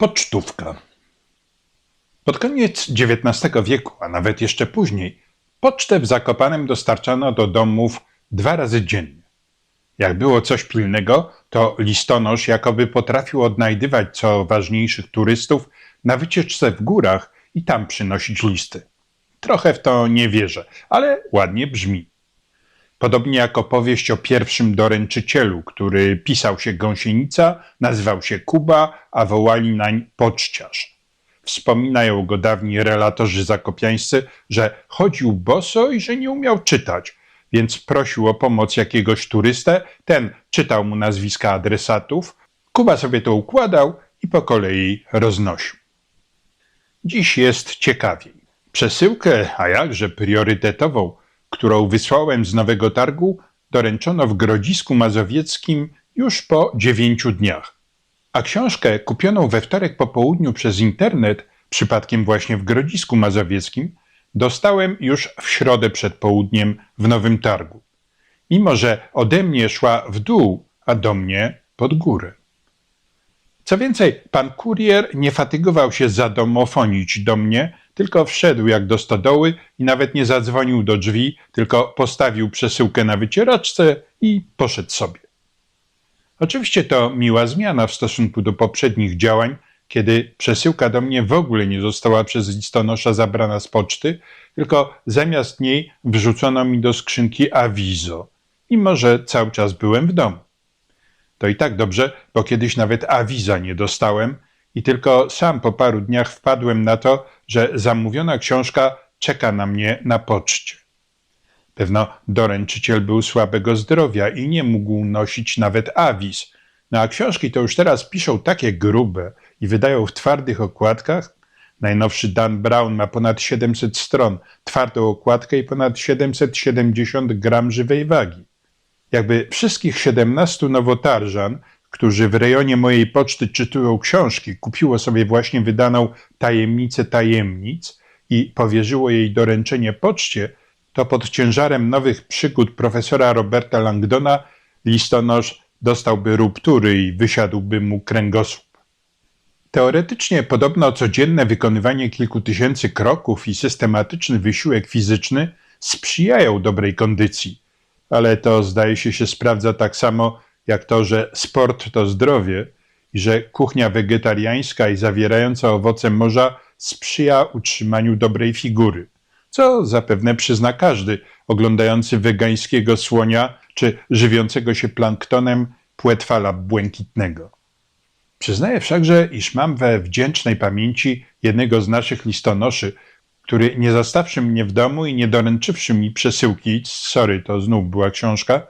Pocztówka. Pod koniec XIX wieku, a nawet jeszcze później, pocztę w Zakopanem dostarczano do domów dwa razy dziennie. Jak było coś pilnego, to listonosz jakoby potrafił odnajdywać co ważniejszych turystów na wycieczce w górach i tam przynosić listy. Trochę w to nie wierzę, ale ładnie brzmi. Podobnie jak opowieść o pierwszym doręczycielu, który pisał się Gąsienica, nazywał się Kuba, a wołali nań poczciarz. Wspominają go dawni relatorzy zakopiańscy, że chodził boso i że nie umiał czytać, więc prosił o pomoc jakiegoś turystę, ten czytał mu nazwiska adresatów, Kuba sobie to układał i po kolei roznosił. Dziś jest ciekawiej. Przesyłkę, a jakże priorytetową, którą wysłałem z Nowego Targu, doręczono w Grodzisku Mazowieckim już po dziewięciu dniach. A książkę kupioną we wtorek po południu przez internet, przypadkiem właśnie w Grodzisku Mazowieckim, dostałem już w środę przed południem w Nowym Targu. Mimo, że ode mnie szła w dół, a do mnie pod górę. Co więcej, pan kurier nie fatygował się zadomofonić do mnie, tylko wszedł jak do stodoły i nawet nie zadzwonił do drzwi, tylko postawił przesyłkę na wycieraczce i poszedł sobie. Oczywiście to miła zmiana w stosunku do poprzednich działań, kiedy przesyłka do mnie w ogóle nie została przez listonosza zabrana z poczty, tylko zamiast niej wrzucono mi do skrzynki awizo, mimo że cały czas byłem w domu. To i tak dobrze, bo kiedyś nawet awiza nie dostałem i tylko sam po paru dniach wpadłem na to, że zamówiona książka czeka na mnie na poczcie. Pewno doręczyciel był słabego zdrowia i nie mógł nosić nawet awiz. No a książki to już teraz piszą takie grube i wydają w twardych okładkach. Najnowszy Dan Brown ma ponad 700 stron, twardą okładkę i ponad 770 gram żywej wagi. Jakby wszystkich 17 nowotarżan, którzy w rejonie mojej poczty czytują książki, kupiło sobie właśnie wydaną Tajemnicę Tajemnic i powierzyło jej doręczenie poczcie, to pod ciężarem nowych przygód profesora Roberta Langdona listonosz dostałby ruptury i wysiadłby mu kręgosłup. Teoretycznie podobno codzienne wykonywanie kilku tysięcy kroków i systematyczny wysiłek fizyczny sprzyjają dobrej kondycji, ale to zdaje się się sprawdza tak samo jak to, że sport to zdrowie i że kuchnia wegetariańska i zawierająca owoce morza sprzyja utrzymaniu dobrej figury, co zapewne przyzna każdy oglądający wegańskiego słonia czy żywiącego się planktonem płetwala błękitnego. Przyznaję wszakże, iż mam we wdzięcznej pamięci jednego z naszych listonoszy, który nie zastawszy mnie w domu i nie doręczywszy mi przesyłki, sorry, to znów była książka,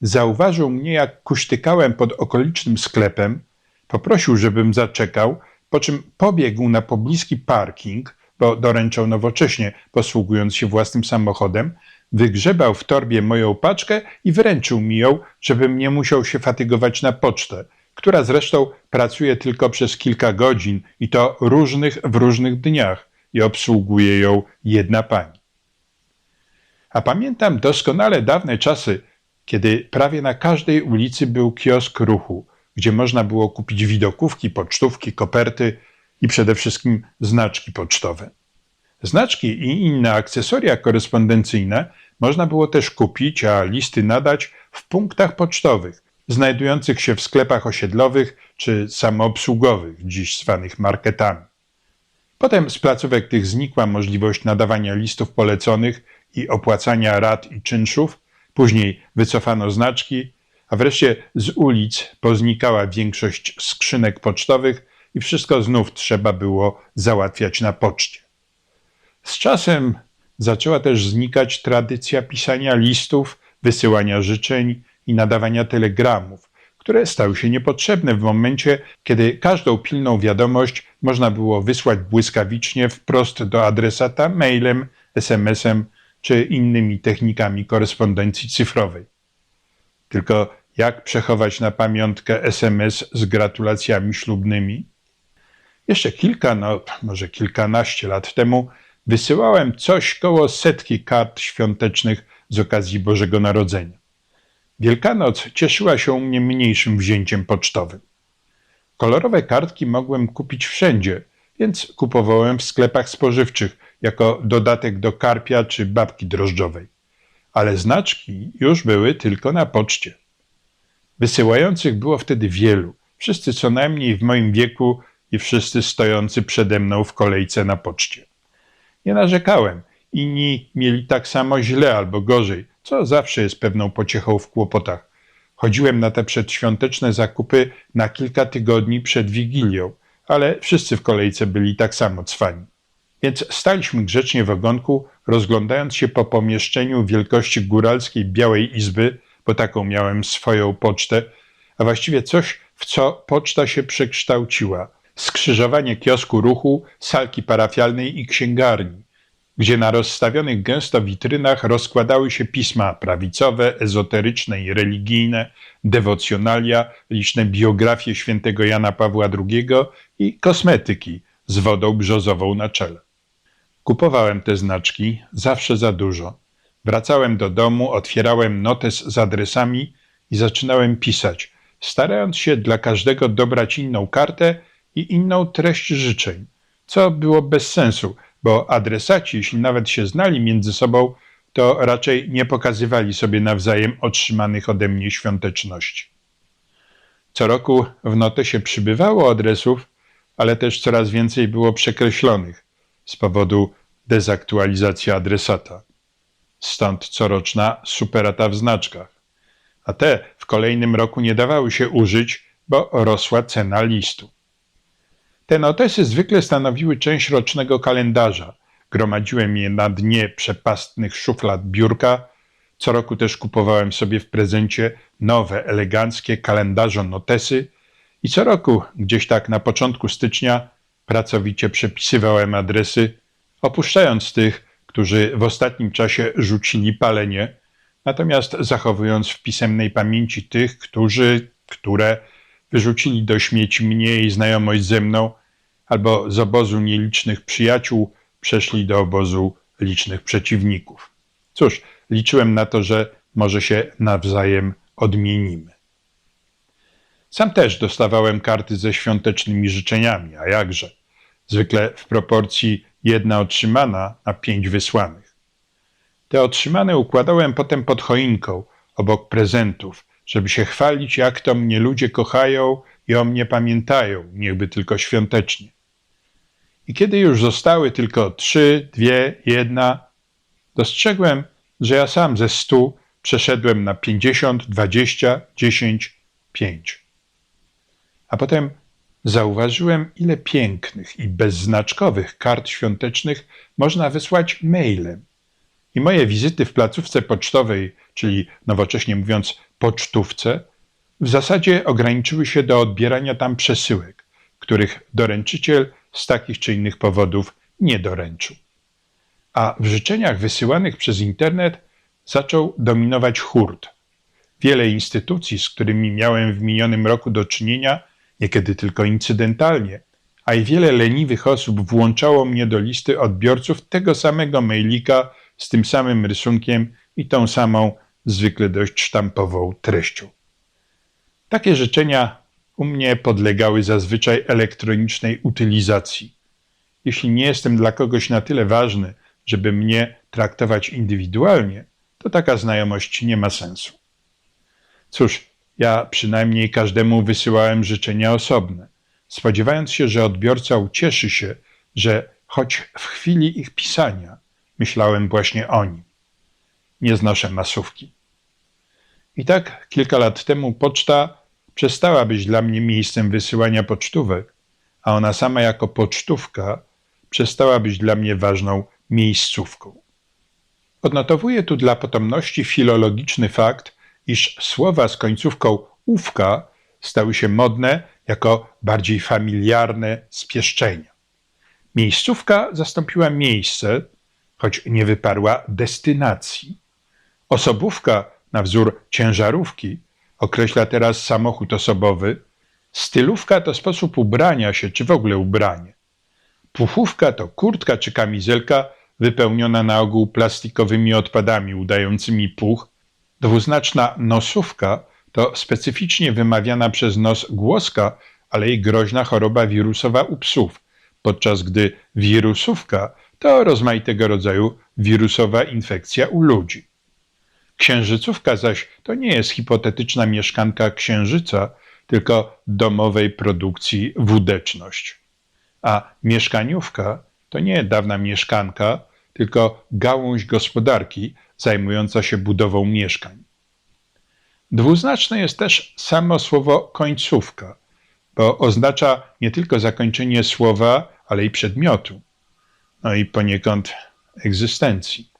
zauważył mnie, jak kuśtykałem pod okolicznym sklepem, poprosił, żebym zaczekał, po czym pobiegł na pobliski parking, bo doręczał nowocześnie, posługując się własnym samochodem, wygrzebał w torbie moją paczkę i wręczył mi ją, żebym nie musiał się fatygować na pocztę, która zresztą pracuje tylko przez kilka godzin i to różnych w różnych dniach i obsługuje ją jedna pani. A pamiętam doskonale dawne czasy, kiedy prawie na każdej ulicy był kiosk ruchu, gdzie można było kupić widokówki, pocztówki, koperty i przede wszystkim znaczki pocztowe. Znaczki i inne akcesoria korespondencyjne można było też kupić, a listy nadać w punktach pocztowych, znajdujących się w sklepach osiedlowych czy samoobsługowych, dziś zwanych marketami. Potem z placówek tych znikła możliwość nadawania listów poleconych i opłacania rat i czynszów, później wycofano znaczki, a wreszcie z ulic poznikała większość skrzynek pocztowych i wszystko znów trzeba było załatwiać na poczcie. Z czasem zaczęła też znikać tradycja pisania listów, wysyłania życzeń i nadawania telegramów, które stały się niepotrzebne w momencie, kiedy każdą pilną wiadomość można było wysłać błyskawicznie wprost do adresata mailem, SMS-em czy innymi technikami korespondencji cyfrowej. Tylko jak przechować na pamiątkę SMS z gratulacjami ślubnymi? Jeszcze kilka, no może kilkanaście lat temu wysyłałem coś koło setki kart świątecznych z okazji Bożego Narodzenia. Wielkanoc cieszyła się u mnie mniejszym wzięciem pocztowym. Kolorowe kartki mogłem kupić wszędzie, więc kupowałem w sklepach spożywczych jako dodatek do karpia czy babki drożdżowej. Ale znaczki już były tylko na poczcie. Wysyłających było wtedy wielu, wszyscy co najmniej w moim wieku i wszyscy stojący przede mną w kolejce na poczcie. Nie narzekałem, inni mieli tak samo źle albo gorzej, co zawsze jest pewną pociechą w kłopotach. Chodziłem na te przedświąteczne zakupy na kilka tygodni przed Wigilią, ale wszyscy w kolejce byli tak samo cwani. Więc staliśmy grzecznie w ogonku, rozglądając się po pomieszczeniu wielkości góralskiej Białej Izby, bo taką miałem swoją pocztę, a właściwie coś, w co poczta się przekształciła. Skrzyżowanie kiosku ruchu, salki parafialnej i księgarni, gdzie na rozstawionych gęsto witrynach rozkładały się pisma prawicowe, ezoteryczne i religijne, dewocjonalia, liczne biografie świętego Jana Pawła II i kosmetyki z wodą brzozową na czele. Kupowałem te znaczki zawsze za dużo. Wracałem do domu, otwierałem notes z adresami i zaczynałem pisać, starając się dla każdego dobrać inną kartę i inną treść życzeń, co było bez sensu, bo adresaci, jeśli nawet się znali między sobą, to raczej nie pokazywali sobie nawzajem otrzymanych ode mnie świąteczności. Co roku w notesie przybywało adresów, ale też coraz więcej było przekreślonych z powodu dezaktualizacji adresata. Stąd coroczna superata w znaczkach. A te w kolejnym roku nie dawały się użyć, bo rosła cena listu. Te notesy zwykle stanowiły część rocznego kalendarza. Gromadziłem je na dnie przepastnych szuflad biurka. Co roku też kupowałem sobie w prezencie nowe, eleganckie kalendarze notesy i co roku, gdzieś tak na początku stycznia, pracowicie przepisywałem adresy, opuszczając tych, którzy w ostatnim czasie rzucili palenie, natomiast zachowując w pisemnej pamięci tych, którzy, które wyrzucili do śmieci mnie i znajomość ze mną, albo z obozu nielicznych przyjaciół przeszli do obozu licznych przeciwników. Cóż, liczyłem na to, że może się nawzajem odmienimy. Sam też dostawałem karty ze świątecznymi życzeniami, a jakże? Zwykle w proporcji jedna otrzymana na pięć wysłanych. Te otrzymane układałem potem pod choinką, obok prezentów, żeby się chwalić, jak to mnie ludzie kochają i o mnie pamiętają, niechby tylko świątecznie. I kiedy już zostały tylko trzy, dwie, jedna, dostrzegłem, że ja sam ze stu przeszedłem na pięćdziesiąt, dwadzieścia, dziesięć, pięć. A potem zauważyłem, ile pięknych i bezznaczkowych kart świątecznych można wysłać mailem. I moje wizyty w placówce pocztowej, czyli nowocześnie mówiąc pocztówce, w zasadzie ograniczyły się do odbierania tam przesyłek, których doręczyciel z takich czy innych powodów nie doręczył. A w życzeniach wysyłanych przez internet zaczął dominować hurt. Wiele instytucji, z którymi miałem w minionym roku do czynienia, niekiedy tylko incydentalnie, a i wiele leniwych osób włączało mnie do listy odbiorców tego samego mailika z tym samym rysunkiem i tą samą, zwykle dość sztampową treścią. Takie życzenia u mnie podlegały zazwyczaj elektronicznej utylizacji. Jeśli nie jestem dla kogoś na tyle ważny, żeby mnie traktować indywidualnie, to taka znajomość nie ma sensu. Cóż, ja przynajmniej każdemu wysyłałem życzenia osobne, spodziewając się, że odbiorca ucieszy się, że choć w chwili ich pisania myślałem właśnie o nim. Nie znoszę masówki. I tak kilka lat temu poczta przestała być dla mnie miejscem wysyłania pocztówek, a ona sama jako pocztówka przestała być dla mnie ważną miejscówką. Odnotowuję tu dla potomności filologiczny fakt, iż słowa z końcówką ówka stały się modne jako bardziej familiarne spieszczenia. Miejscówka zastąpiła miejsce, choć nie wyparła destynacji. Osobówka na wzór ciężarówki określa teraz samochód osobowy. Stylówka to sposób ubrania się, czy w ogóle ubranie. Puchówka to kurtka czy kamizelka wypełniona na ogół plastikowymi odpadami udającymi puch. Dwuznaczna nosówka to specyficznie wymawiana przez nos głoska, ale i groźna choroba wirusowa u psów, podczas gdy wirusówka to rozmaitego rodzaju wirusowa infekcja u ludzi. Księżycówka zaś to nie jest hipotetyczna mieszkanka księżyca, tylko domowej produkcji wódeczność. A mieszkaniówka to nie dawna mieszkanka, tylko gałąź gospodarki zajmująca się budową mieszkań. Dwuznaczne jest też samo słowo końcówka, bo oznacza nie tylko zakończenie słowa, ale i przedmiotu, no i poniekąd egzystencji.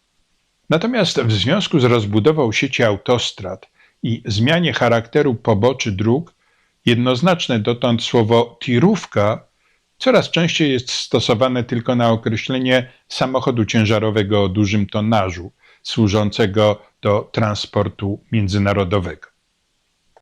Natomiast w związku z rozbudową sieci autostrad i zmianie charakteru poboczy dróg, jednoznaczne dotąd słowo tirówka coraz częściej jest stosowane tylko na określenie samochodu ciężarowego o dużym tonażu, służącego do transportu międzynarodowego.